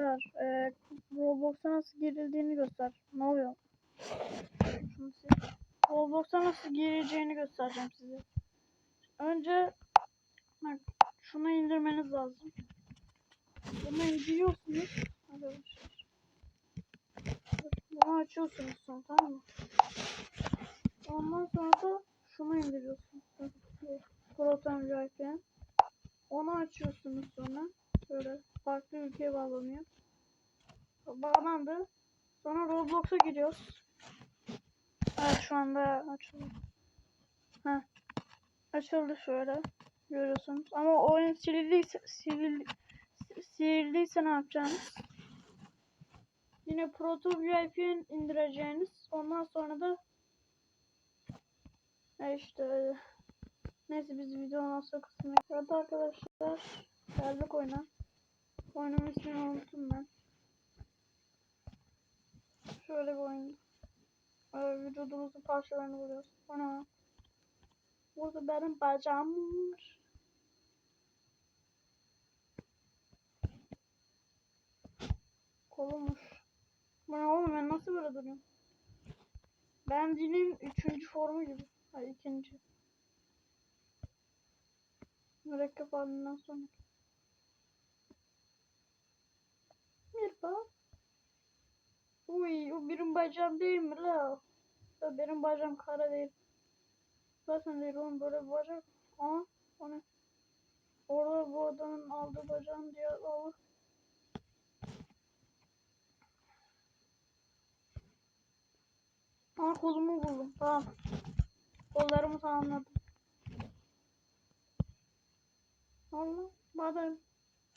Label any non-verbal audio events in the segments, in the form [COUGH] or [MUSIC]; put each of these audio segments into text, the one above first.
arkadaşlar e, Roblox'a nasıl girildiğini göster. Ne oluyor? Roblox'a nasıl gireceğini göstereceğim size. Önce bak, şunu indirmeniz lazım. Bunu indiriyorsunuz. Arkadaşlar. Bunu açıyorsunuz sonra tamam mı? Ondan sonra da şunu indiriyorsunuz. Proton VPN. Onu açıyorsunuz sonra. Böyle ülkeye bağlanıyor. Bağlandı. Sonra Roblox'a giriyoruz. Evet şu anda açıldı. Heh. Açıldı şöyle. Görüyorsunuz. Ama oyun silindiyse, silindi, silindiyse ne yapacaksınız? Yine Proto VIP'in indireceğiniz. Ondan sonra da e işte öyle. Neyse biz videonun son kısmına Evet arkadaşlar. Geldik oyuna. İsmini unuttum ben. Şöyle bir oyun. Ee, vücudumuzun parçalarını vuruyoruz. Ana. Burada benim bacağım var. Kolumuş. Bu oğlum ben nasıl böyle duruyorum? Ben dinin üçüncü formu gibi. Hayır ikinci. Mürekkep halinden sonra. Merhaba. Uy o benim bacağım değil mi la? Ya benim bacağım kara değil. Zaten değil oğlum böyle bir bacak. Aa o ne? Orada bu adamın aldığı bacağını diye alır. Aa kolumu buldum. Tamam. Kollarımı tamamladım. Allah badem.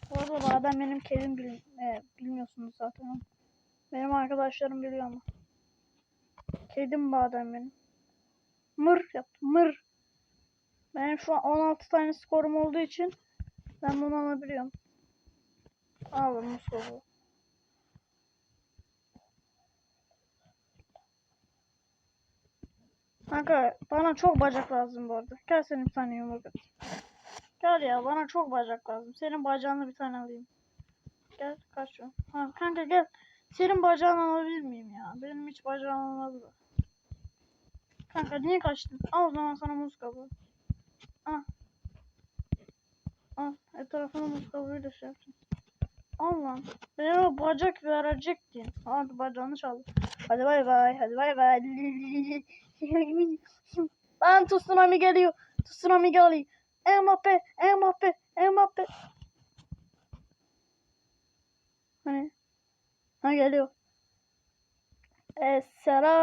Bu arada badem benim kedim bil e, bilmiyorsunuz zaten. Benim arkadaşlarım biliyor ama. Kedim badem benim. Mır yaptım mır. Benim şu an 16 tane skorum olduğu için ben bunu alabiliyorum. Aldım bu skoru. Kanka bana çok bacak lazım bu arada. Gel senin bir tane yumruk at. Gel ya bana çok bacak lazım. Senin bacağını bir tane alayım. Gel kaç şu. Ha kanka gel. Senin bacağını alabilir miyim ya? Benim hiç bacağım olmadı. Kanka niye kaçtın? Al o zaman sana muz kabuğu. Al. Al. Etrafına muz kabuğuyla şey yapacağım. Al lan. Bana bacak verecektin. Hadi bacağını çaldı. Hadi bay bay. Hadi bay bay. [LAUGHS] Lan tsunami geliyor. Tsunami geliyor. Mbappe, Mbappe, Mbappe. Ha geliyor. Esra.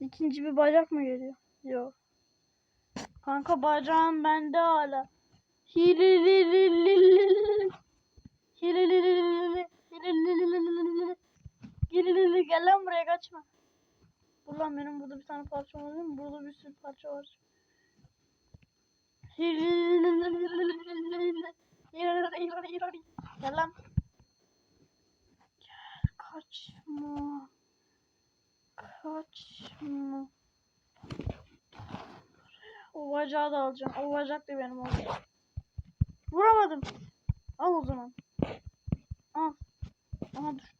İkinci bir bacak mı geliyor? Yok. Kanka bacağım bende hala. Gel. Gel lan. Gel kaçma. Kaçma. O bacağı da alacağım. O bacak da benim olacak. Vuramadım. Al o zaman. Al. Aha düştü.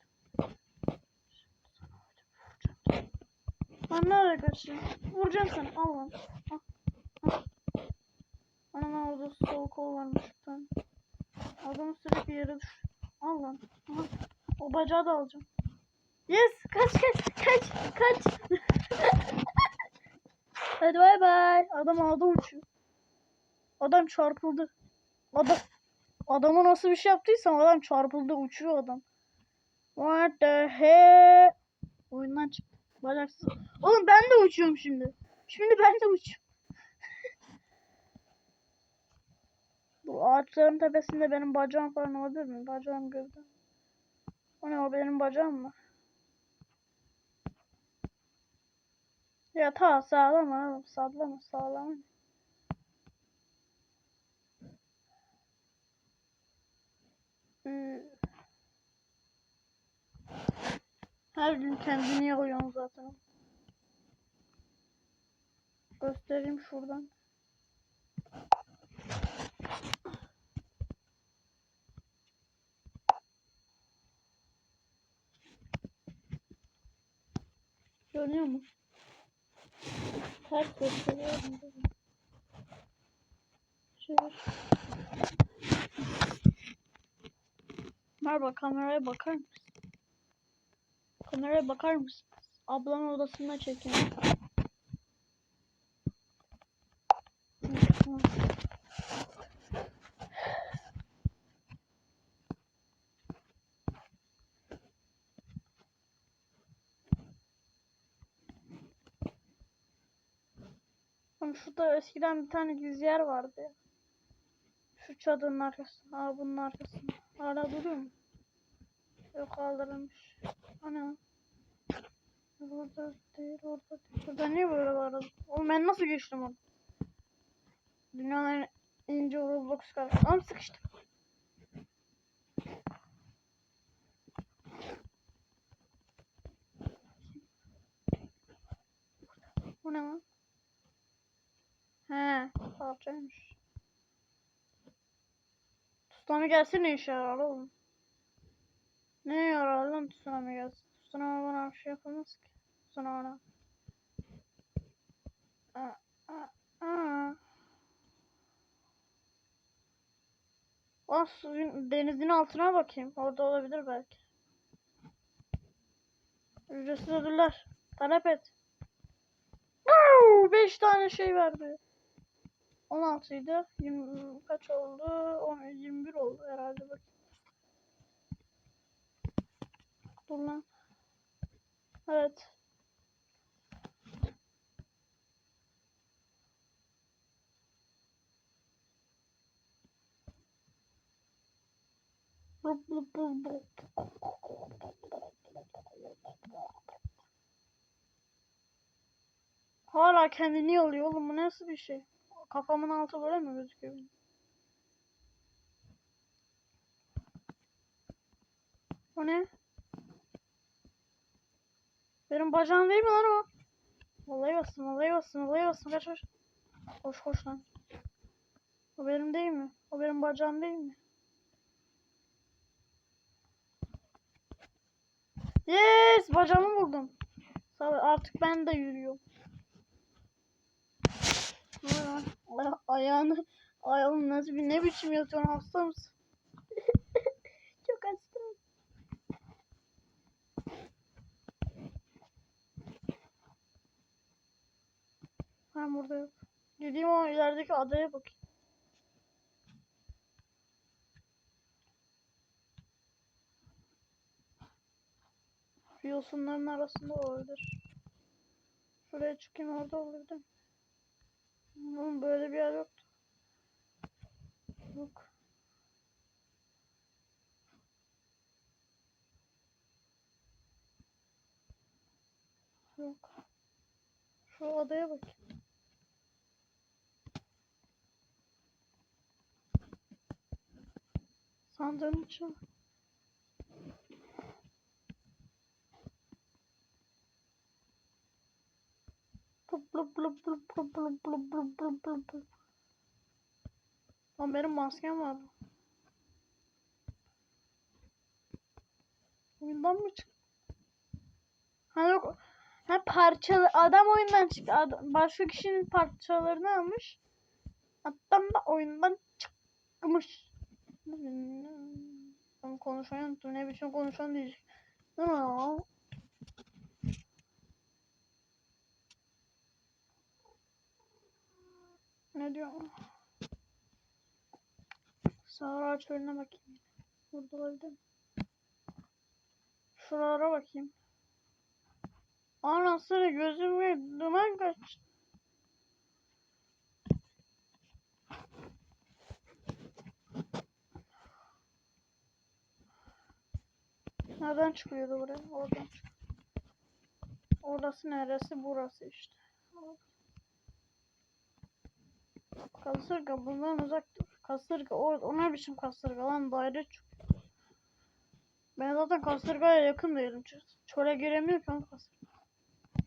Lan ne kaçıyorsun? Vuracağım sana. Al lan. Al. Ana orada sol kol varmış tane. Adam sürekli yere düş. Al lan. O bacağı da alacağım. Yes. Kaç kaç. Kaç. Kaç. [LAUGHS] Hadi bay bay. Adam havada uçuyor. Adam çarpıldı. Adam adama nasıl bir şey yaptıysam adam çarpıldı uçuyor adam. What the hell? Oyundan çıktı. Bacaksız. Oğlum ben de uçuyorum şimdi. Şimdi ben de uçuyorum. Ağaçların tepesinde benim bacağım falan olabilir mi? Bacağım gördüm. O ne o benim bacağım mı? Ya ta sağlama oğlum sallama sağlama. Ee, Her gün kendini yoruyorsun zaten. Göstereyim şuradan. Dönüyor mu? Ters gösteriyorum. Çevir. Merhaba kameraya bakar mısın? Kameraya bakar mısın? Ablanın odasında çekin. Oğlum şurada eskiden bir tane gizli yer vardı. Şu çadırın arkasında. Aa bunun arkasında. Hala duruyor mu? Yok kaldırılmış. Ana. Orada değil, orada değil. Burada niye böyle var? Oğlum ben nasıl geçtim onu? Dünyanın ince Roblox kartı. Am sıkıştım. Bu ne lan? He, parçaymış. Tsunami gelse ne işe yarar oğlum? Ne yarar lan tsunami gelse? Tsunami bana bir şey yapamaz ki. Tsunami. Aa, aa, aa. Suyun, denizin altına bakayım. Orada olabilir belki. Ücretsiz ödüller. Talep et. 5 tane şey verdi. 16 idi. 20 kaç oldu? 10, 21 oldu herhalde bak. Dur lan. Evet. Hala kendini yalıyor oğlum bu nasıl bir şey? Kafamın altı böyle mi gözüküyor? O ne? Benim bacağım değil mi lan o? Vallahi bassın, vallahi bassın, vallahi bassın. Kaç kaç. Koş koş lan. O benim değil mi? O benim bacağım değil mi? Yes! Bacağımı buldum. Artık ben de yürüyorum. Ay- ayağını ayağım nasıl bir ne biçim yatıyorsun hasta mısın? [LAUGHS] Çok hastayım. Ben burada yok. Gideyim o ilerideki adaya bakayım. Yosunların arasında olabilir. Şuraya çıkayım orada olabilir. Oğlum böyle bir yer yoktu. Yok. Yok. Şu adaya bak. Sandığın içi. Blup blup blup. Lan benim maskem var. Oyundan mı çıktı? Ha yok. Ha parçalı adam oyundan çıktı. Adam, başka kişinin parçalarını almış. Adam da oyundan çıkmış. Ben konuşmayı unuttum. Ne biçim konuşan diyecek. Aa. Ne diyor? Sahra çölüne bakayım. Burada olabilir mi? Şuralara bakayım. Anasını gözüme duman kaç. Nereden çıkıyordu buraya? Oradan çık. Orası neresi? Burası işte. Kasırga bundan uzak dur. Kasırga o, o ne biçim kasırga lan daire çık. Ben zaten kasırgaya yakın değilim. Çöle giremiyor ki kasırga.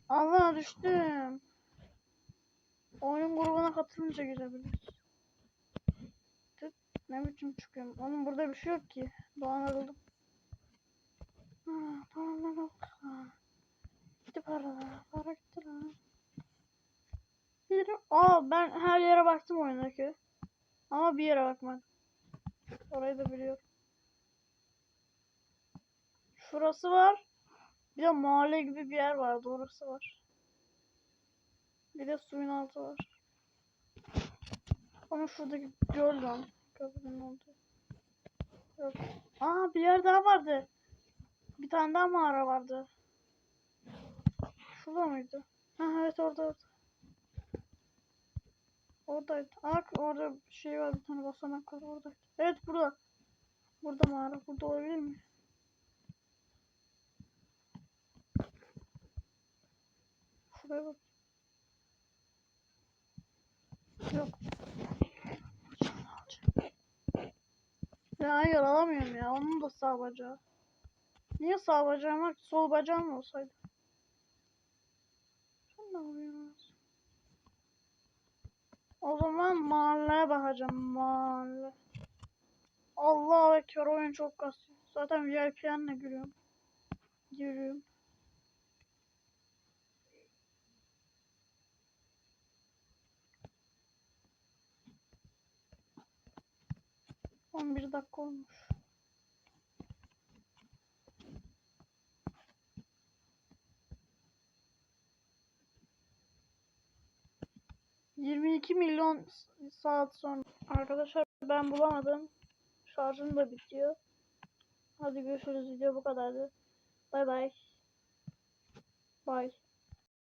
Allah düştüm. Oyun grubuna katılınca girebiliriz. Tık, Ne biçim çıkıyorum? Oğlum burada bir şey yok ki. Doğan arıldım. Ha, tamam lan. İşte gitti para. Para gitti lan. Bir, aa ben her yere baktım oyundaki. Ama bir yere bakmadım. Orayı da biliyorum. Şurası var. Bir de mahalle gibi bir yer vardı. Orası var. Bir de suyun altı var. Ama şuradaki göl lan. Köprünün olduğu. Yok. Aa bir yer daha vardı. Bir tane daha mağara vardı. Şurada mıydı? Ha evet orada orada. Oradaydı. Aa orada bir şey var bir tane basamak var oradaydı. Evet burada. Burada mağara. Burada olabilir mi? Şuraya bak. Yok. Ya hayır alamıyorum ya. Onun da sağ bacağı. Niye sağ bacağım var? Sol bacağım olsaydı. Sen ne yapıyorsun? Zaman mahalleye bakacağım. Mahalle. Allah ekber oyun çok kasıyor. Zaten VIP'yenle giriyorum. Giriyorum. On bir dakika olmuş. Yirmi iki milyon s- saat sonra. Arkadaşlar ben bulamadım. Şarjım da bitiyor. Hadi görüşürüz. Video bu kadardı. Bay bay. Bay.